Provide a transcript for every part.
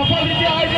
সফল ইতিহাস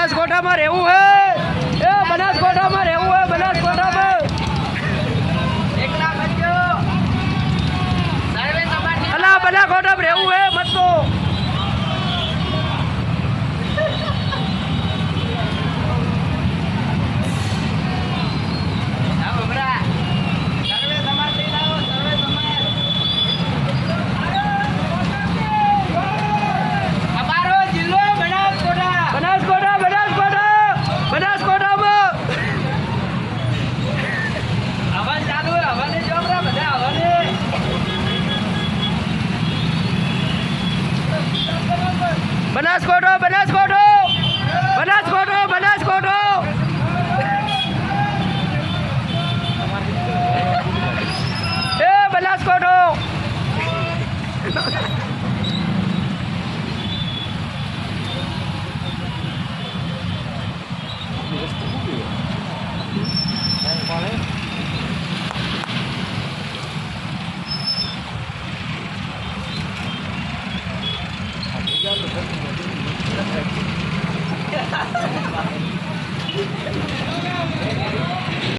બનાસકોઠામાં રહેવું હે? એ બનાસકોઠામાં રહેવું હે બનાસકોઠામાં. અલા બનાસકોઠામાં રહેવું હે? બનાસકોટો બનાસકોટો બનાસકોટો બનાસકોટો એ બનાસકોટો Thank you.